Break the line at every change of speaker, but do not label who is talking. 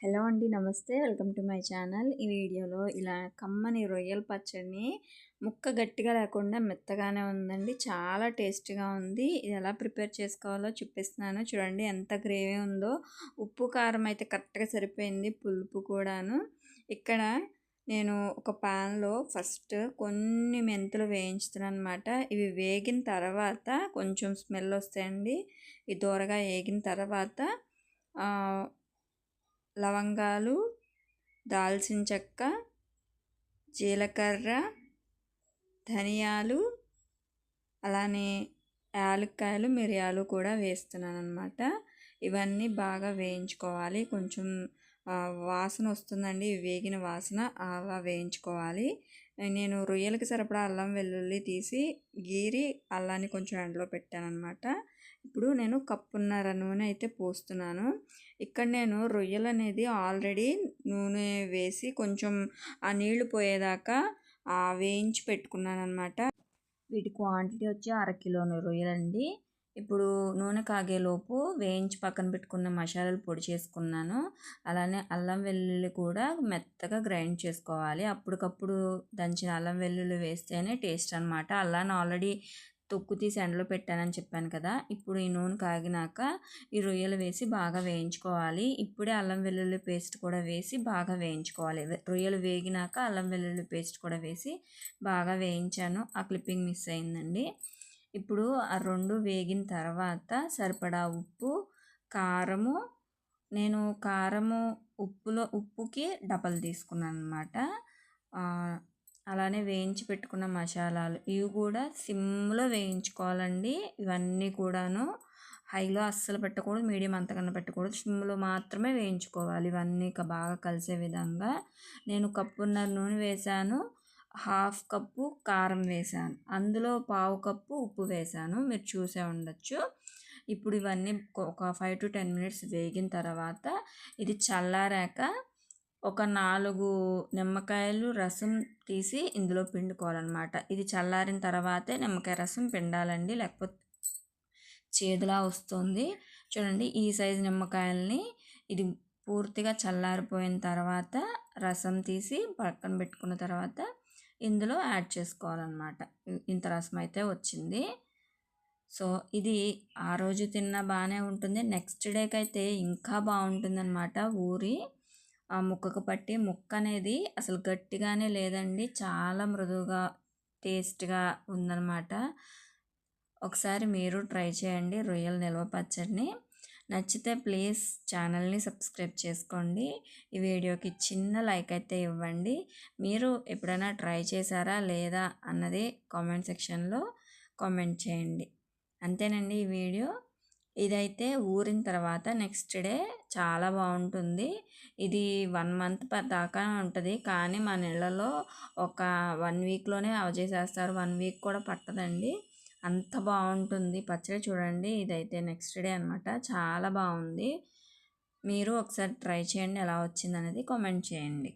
Hello అండి నమస్తే. Welcome to my channel. ఈ వీడియోలో ఇలా కమ్మని రొయ్యల పచ్చడిని ముక్క గట్టిగా లేకుండా మెత్తగానే ఉందండి. చాలా టేస్టీగా ఉంది. ఇది ఎలా ప్రిపేర్ చేసుకోవాలో చూపిస్తున్నాను. చూడండి ఎంత గ్రేవీ ఉందో. ఉప్పు కారం అయితే కరెక్ట్గా సరిపోయింది. పులుపు కూడాను. ఇక్కడ నేను ఒక ప్యాన్లో ఫస్ట్ కొన్ని మెంతులు వేయించుతున్నాను అనమాట ఇవి వేగిన తర్వాత కొంచెం స్మెల్ వస్తాయండి. ఈ దూరగా వేగిన తర్వాత లవంగాలు దాల్చిన చెక్క జీలకర్ర ధనియాలు అలానే యాలక్కాయలు మిరియాలు కూడా వేస్తున్నాను అనమాట ఇవన్నీ బాగా వేయించుకోవాలి. కొంచెం వాసన వస్తుందండి. వేగిన వాసన అలా వేయించుకోవాలి. నేను రొయ్యలకి సరిపడా అల్లం వెల్లుల్లి తీసి గీరి అల్లాన్ని కొంచెం ఎండలో పెట్టాను అనమాట ఇప్పుడు నేను కప్పున్నర నూనె అయితే పోస్తున్నాను. ఇక్కడ నేను రొయ్యలు అనేది ఆల్రెడీ నూనె వేసి కొంచెం ఆ నీళ్ళు పోయేదాకా వేయించి పెట్టుకున్నాను అనమాట వీటి క్వాంటిటీ వచ్చి అరకిలో రొయ్యలండి. ఇప్పుడు నూనె కాగేలోపు వేయించి పక్కన పెట్టుకున్న మసాలాలు పొడి చేసుకున్నాను. అలానే అల్లం వెల్లుల్లి కూడా మెత్తగా గ్రైండ్ చేసుకోవాలి. అప్పటికప్పుడు దంచిన అల్లం వెల్లుల్లి వేస్తేనే టేస్ట్ అనమాట అల్లాన్ని ఆల్రెడీ తొక్కు తీసి ఎండలో పెట్టానని చెప్పాను కదా ఇప్పుడు ఈ నూనె కాగినాక ఈ రొయ్యలు వేసి బాగా వేయించుకోవాలి. ఇప్పుడే అల్లం వెల్లుల్లి పేస్ట్ కూడా వేసి బాగా వేయించుకోవాలి. రొయ్యలు వేగినాక అల్లం వెల్లుల్లి పేస్ట్ కూడా వేసి బాగా వేయించాను. ఆ క్లిప్పింగ్ మిస్ అయిందండి. ఇప్పుడు ఆ రెండు వేగిన తర్వాత సరిపడా ఉప్పు కారము నేను కారము ఉప్పులో ఉప్పుకి డబల్ తీసుకున్నాను అనమాట అలానే వేయించి పెట్టుకున్న మసాలాలు. ఇవి కూడా సిమ్లో వేయించుకోవాలండి. ఇవన్నీ కూడాను హైలో అస్సలు పెట్టకూడదు మీడియం అంతకన్నా పెట్టకూడదు. సిమ్లో మాత్రమే వేయించుకోవాలి. ఇవన్నీ బాగా కలిసే విధంగా. నేను కప్పున్నర నూనె వేశాను హాఫ్ కప్పు కారం వేసాను అందులో పావు కప్పు ఉప్పు వేసాను మీరు చూసే ఉండొచ్చు. ఇప్పుడు ఇవన్నీ ఒక ఫైవ్ టు టెన్ మినిట్స్ వేగిన తర్వాత ఇది చల్లారాక ఒక నాలుగు నిమ్మకాయలు రసం తీసి ఇందులో పిండుకోవాలన్నమాట. ఇది చల్లారిన తర్వాతే నిమ్మకాయ రసం పిండాలండి. లేకపోతే చేదులా వస్తుంది. చూడండి ఈ సైజు నిమ్మకాయల్ని ఇది పూర్తిగా చల్లారిపోయిన తర్వాత రసం తీసి పక్కన పెట్టుకున్న తర్వాత ఇందులో యాడ్ చేసుకోవాలన్నమాట. ఇంత రసం అయితే వచ్చింది. సో ఇది ఆ రోజు తిన్నా బాగానే ఉంటుంది. నెక్స్ట్ డేకి అయితే ఇంకా బాగుంటుందన్నమాట ఊరి. ఆ ముక్కకు పట్టి ముక్క అనేది అసలు గట్టిగానే లేదండి. చాలా మృదువుగా టేస్ట్గా ఉందన్నమాట. ఒకసారి మీరు ట్రై చేయండి రొయ్యల నిల్వ పచ్చడిని. నచ్చితే ప్లీజ్ ఛానల్ని సబ్స్క్రైబ్ చేసుకోండి. ఈ వీడియోకి చిన్న లైక్ అయితే ఇవ్వండి. మీరు ఎప్పుడైనా ట్రై చేశారా లేదా అన్నది కామెంట్ సెక్షన్లో కామెంట్ చేయండి. అంతేనండి ఈ వీడియో. ఇదైతే ఊరిన తర్వాత నెక్స్ట్ డే చాలా బాగుంటుంది. ఇది వన్ మంత్ దాకా ఉంటుంది. కానీ మన ఇళ్ళలో ఒక వన్ వీక్లోనే అవజేసేస్తారు వన్ వీక్ కూడా పట్టదండి. అంత బాగుంటుంది. పచ్చడి చూడండి. ఇదైతే నెక్స్ట్ డే అనమాట చాలా బాగుంది. మీరు ఒకసారి ట్రై చేయండి. ఎలా వచ్చింది అనేది కామెంట్ చేయండి.